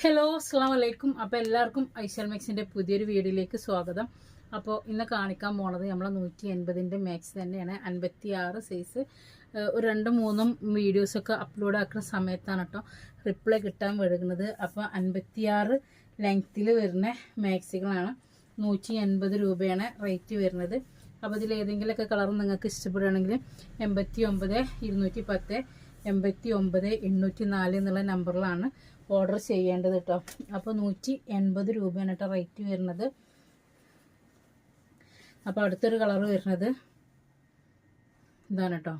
Hello അസ്സാം വലൈക്കും അപ്പോൾ എല്ലാവർക്കും ഐശൽ മാക്സിന്റെ പുതിയൊരു വീഡിയോയിലേക്ക് സ്വാഗതം. അപ്പോൾ ഇന്ന് കാണിക്കാൻ പോണത് നമ്മൾ നൂറ്റി എൺപതിന്റെ മാക്സ് തന്നെയാണ്. അൻപത്തി ആറ് സൈസ് ഒരു രണ്ട് മൂന്നും വീഡിയോസൊക്കെ അപ്ലോഡ് ആക്കുന്ന സമയത്താണ് കേട്ടോ റിപ്ലൈ കിട്ടാൻ വഴുകുന്നത്. അപ്പോൾ അൻപത്തിയാറ് ലെങ്ത്തിൽ വരുന്ന മാക്സികളാണ് നൂറ്റി എൺപത് രൂപയാണ് റേറ്റ് വരുന്നത്. അപ്പോൾ ഇതിൽ ഏതെങ്കിലുമൊക്കെ കളർ നിങ്ങൾക്ക് ഇഷ്ടപ്പെടുകയാണെങ്കിൽ എൺപത്തി ഒമ്പത് ഇരുന്നൂറ്റി പത്ത് എൺപത്തി ഒമ്പത് എണ്ണൂറ്റി നാല് എന്നുള്ള നമ്പറിലാണ് ഓർഡർ ചെയ്യേണ്ടത് കേട്ടോ അപ്പോൾ നൂറ്റി എൺപത് രൂപയാണ് കേട്ടോ റേറ്റ് വരുന്നത്. അപ്പോൾ അടുത്തൊരു കളർ വരുന്നത് ഇതാണ് കേട്ടോ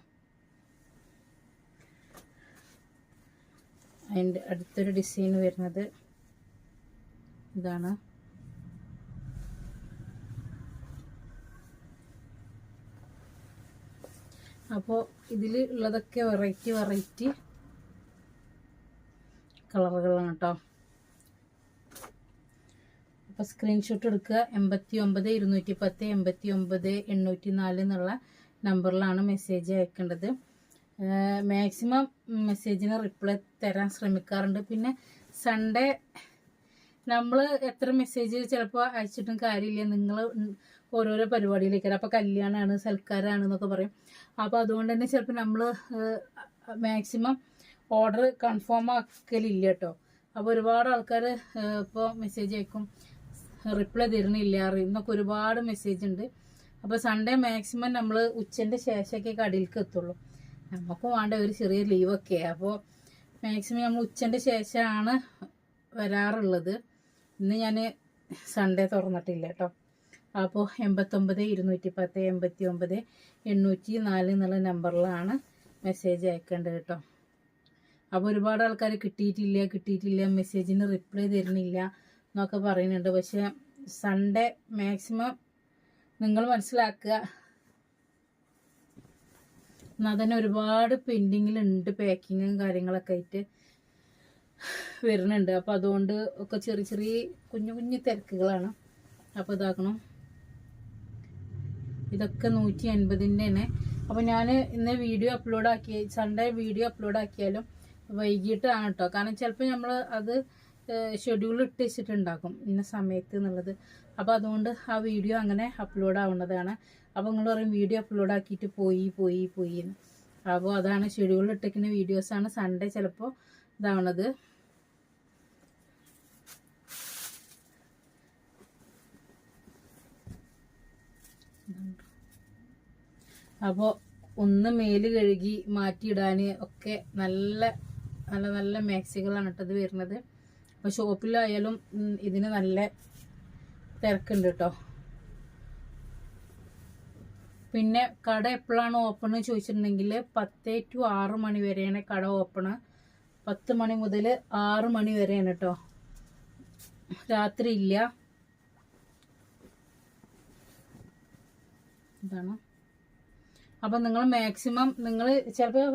അതിന്റെ അടുത്തൊരു ഡിസൈൻ വരുന്നത് ഇതാണ്. അപ്പോൾ ഇതിൽ ഉള്ളതൊക്കെ വെറൈറ്റി വെറൈറ്റി കളറുകളാണ് കേട്ടോ അപ്പോൾ സ്ക്രീൻഷോട്ട് എടുക്കുക. എൺപത്തി ഒമ്പത് ഇരുന്നൂറ്റി പത്ത് എൺപത്തി ഒമ്പത് എണ്ണൂറ്റി നാല് എന്നുള്ള നമ്പറിലാണ് മെസ്സേജ് അയക്കേണ്ടത് മാക്സിമം മെസ്സേജിന് റിപ്ലൈ തരാൻ ശ്രമിക്കാറുണ്ട്. പിന്നെ സൺഡേ നമ്മൾ എത്ര മെസ്സേജ് ചിലപ്പോൾ അയച്ചിട്ടും കാര്യമില്ല. നിങ്ങൾ ഓരോരോ പരിപാടിയിലേക്ക് അപ്പോൾ കല്യാണമാണ് സൽക്കാരമാണ് എന്നൊക്കെ പറയും. അപ്പോൾ അതുകൊണ്ട് തന്നെ ചിലപ്പോൾ നമ്മൾ മാക്സിമം ഓർഡർ കൺഫേം ആക്കലില്ല കേട്ടോ. അപ്പോൾ ഒരുപാട് ആൾക്കാർ ഇപ്പോൾ മെസ്സേജ് അയക്കും. റിപ്ലൈ തരുന്നില്ല എന്നൊക്കെ ഒരുപാട് മെസ്സേജ് ഉണ്ട്. അപ്പോൾ സൺഡേ മാക്സിമം നമ്മൾ ഉച്ചന്റെ ശേഷമൊക്കെ കടയിലേക്ക് എത്തുള്ളൂ. നമുക്കും വേണ്ട ഒരു ചെറിയ ലീവൊക്കെ അപ്പോൾ മാക്സിമം നമ്മൾ ഉച്ചന്റെ ശേഷമാണ് വരാറുള്ളത്. ഇന്ന് ഞാൻ സൺഡേ തുറന്നിട്ടില്ല കേട്ടോ. അപ്പോൾ എൺപത്തൊമ്പത് ഇരുന്നൂറ്റി പത്ത് എൺപത്തി ഒമ്പത് എണ്ണൂറ്റി നാല് എന്നുള്ള നമ്പറിലാണ് മെസ്സേജ് അയക്കേണ്ടത് കേട്ടോ. അപ്പോൾ ഒരുപാട് ആൾക്കാർ കിട്ടിയിട്ടില്ല കിട്ടിയിട്ടില്ല മെസ്സേജിന് റിപ്ലൈ തരുന്നില്ല എന്നൊക്കെ പറയുന്നുണ്ട്. പക്ഷേ സൺഡേ മാക്സിമം നിങ്ങൾ മനസ്സിലാക്കുക. എന്നാൽ തന്നെ ഒരുപാട് പെൻഡിങ്ങിലുണ്ട് പാക്കിങ്ങും കാര്യങ്ങളൊക്കെ ആയിട്ട് വരുന്നുണ്ട്. അപ്പോൾ അതുകൊണ്ട് ഒക്കെ ചെറിയ ചെറിയ കുഞ്ഞു കുഞ്ഞു തിരക്കുകളാണ്. അപ്പോൾ ഇതാക്കണം. ഇതൊക്കെ നൂറ്റി എൺപതിന്റെ തന്നെ അപ്പോൾ ഞാൻ ഇന്ന് വീഡിയോ അപ്ലോഡ് ആക്കി സൺഡേ വീഡിയോ അപ്ലോഡ് ആക്കിയാലും വൈകിട്ടാണ് കേട്ടോ കാരണം ചിലപ്പോൾ നമ്മൾ അത് ഷെഡ്യൂൾ ഇട്ട് വെച്ചിട്ടുണ്ടാക്കും ഇന്ന സമയത്ത് എന്നുള്ളത്. അപ്പോൾ അതുകൊണ്ട് ആ വീഡിയോ അങ്ങനെ അപ്ലോഡ് ആവുന്നതാണ്. അപ്പോൾ നിങ്ങൾ പറയും വീഡിയോ അപ്ലോഡ് ആക്കിയിട്ട് പോയി പോയി പോയി അപ്പോൾ അതാണ് ഷെഡ്യൂൾ ഇട്ടിരിക്കുന്ന വീഡിയോസാണ് സൺഡേ ചിലപ്പോൾ ഇതാവണത്. അപ്പോൾ ഒന്ന് മേൽ കഴുകി മാറ്റിയിടാൻ ഒക്കെ നല്ല നല്ല നല്ല മാക്സികളാണ് കേട്ടത് വരുന്നത്. അപ്പോൾ ഷോപ്പിലായാലും ഇതിന് നല്ല തിരക്കുണ്ട് കേട്ടോ പിന്നെ കട എപ്പോഴാണ് ഓപ്പൺ ചോദിച്ചിട്ടുണ്ടെങ്കിൽ പത്ത് ടു ആറ് മണി വരെയാണ് കട ഓപ്പണ് പത്ത് മണി മുതൽ ആറ് മണി വരെയാണ് കേട്ടോ രാത്രി ഇല്ല. ഇതാണ്? അപ്പം നിങ്ങൾ മാക്സിമം നിങ്ങൾ ചിലപ്പോൾ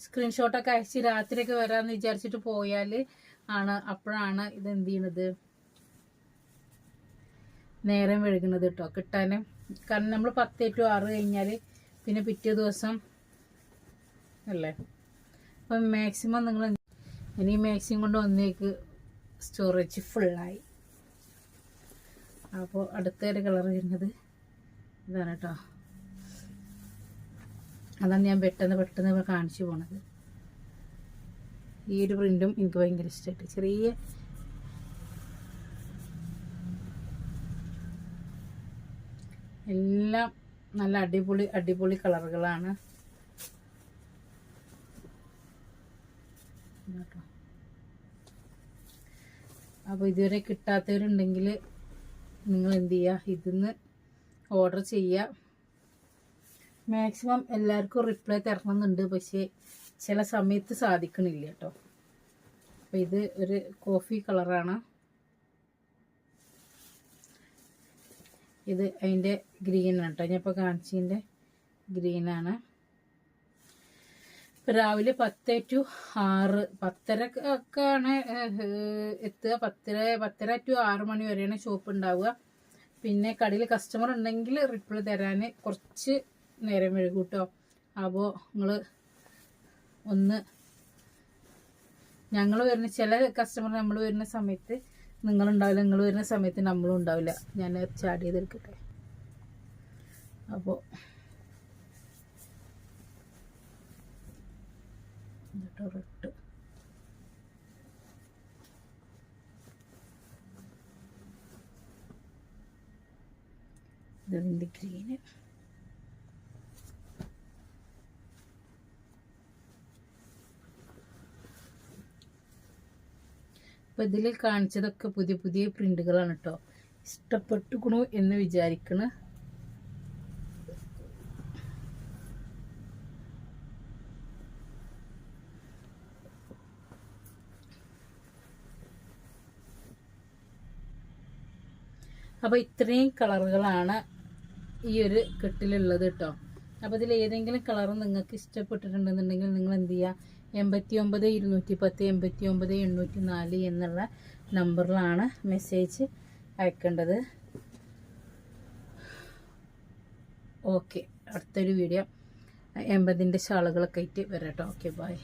സ്ക്രീൻഷോട്ടൊക്കെ അയച്ച് രാത്രിയൊക്കെ വരാമെന്ന് വിചാരിച്ചിട്ട് പോയാൽ ആണ് അപ്പോഴാണ് ഇത് എന്ത് ചെയ്യണത്? നേരം വഴുകുന്നത് കേട്ടോ കിട്ടാൻ കാരണം നമ്മൾ പത്ത് ടു ആറ് കഴിഞ്ഞാൽ പിന്നെ പിറ്റേ ദിവസം അല്ലേ? അപ്പം മാക്സിമം നിങ്ങൾ ഇനി മാക്സിമം കൊണ്ട് ഒന്നേക്ക് സ്റ്റോറേജ് ഫുള്ളായി അപ്പോൾ അടുത്തൊരു കളർ വരുന്നത് ഇതാണ് കേട്ടോ അതാണ് ഞാൻ പെട്ടെന്ന് പെട്ടെന്ന് കാണിച്ചു പോണത്. ഈ ഒരു പ്രിന്റും എനിക്ക് ഭയങ്കര ഇഷ്ടമായിട്ട് ചെറിയ എല്ലാം നല്ല അടിപൊളി അടിപൊളി കളറുകളാണ്. അപ്പൊ അപ്പോൾ ഇതുവരെ കിട്ടാത്തവരുണ്ടെങ്കിൽ നിങ്ങൾ എന്ത് ചെയ്യുക? ഇതിന്ന് ഓർഡർ ചെയ്യുക. മാക്സിമം എല്ലാവർക്കും റിപ്ലൈ തരണമെന്നുണ്ട്. പക്ഷേ ചില സമയത്ത് സാധിക്കണില്ല കേട്ടോ. അപ്പോൾ ഇത് ഒരു കോഫി കളറാണ് ഇത് അതിന്റെ ഗ്രീനാണ് കേട്ടോ. ഞാനിപ്പോൾ കാണിച്ചതിന്റെ ഗ്രീനാണ് രാവിലെ പത്ത് ടു ആറ് പത്തര ഒക്കെ ആണ് എത്തുക. പത്തര പത്തര ടു ആറ് മണി വരെയാണ് ഷോപ്പ് ഉണ്ടാവുക പിന്നെ കടയിൽ കസ്റ്റമർ ഉണ്ടെങ്കിൽ റിപ്ലൈ തരാൻ കുറച്ച് നേരം വഴുകൂട്ടോ കേട്ടോ അപ്പോൾ നിങ്ങൾ ഒന്ന് ഞങ്ങൾ വരുന്ന ചില കസ്റ്റമർ നമ്മൾ വരുന്ന സമയത്ത് നിങ്ങളുണ്ടാവില്ല നിങ്ങൾ വരുന്ന സമയത്ത് നമ്മളും ഉണ്ടാവില്ല. ഞാൻ ചാടി ചെയ്തെടുക്കട്ടെ? അപ്പോൾ ഗ്രീന് അപ്പോൾ ഇതിൽ കാണിച്ചതൊക്കെ പുതിയ പുതിയ പ്രിന്റുകളാണ് കേട്ടോ ഇഷ്ടപ്പെട്ടുക്കണു എന്ന് വിചാരിക്കണ്. അപ്പോൾ ഇത്രയും കളറുകളാണ് ഈ ഒരു കെട്ടിലുള്ളത് കേട്ടോ അപ്പോൾ ഇതിൽ ഏതെങ്കിലും കളർ നിങ്ങൾക്ക് ഇഷ്ടപ്പെട്ടിട്ടുണ്ടെന്നുണ്ടെങ്കിൽ നിങ്ങൾ എന്ത് ചെയ്യുക എൺപത്തി ഒമ്പത് ഇരുന്നൂറ്റി പത്ത് എൺപത്തി ഒമ്പത് എണ്ണൂറ്റി നാല് എന്നുള്ള നമ്പറിലാണ് മെസ്സേജ് അയക്കേണ്ടത്. ഓക്കെ അടുത്തൊരു വീഡിയോ. എൺപതിന്റെ ഷാളുകളൊക്കെ ആയിട്ട് വരാം കേട്ടോ ഓക്കെ ബൈ.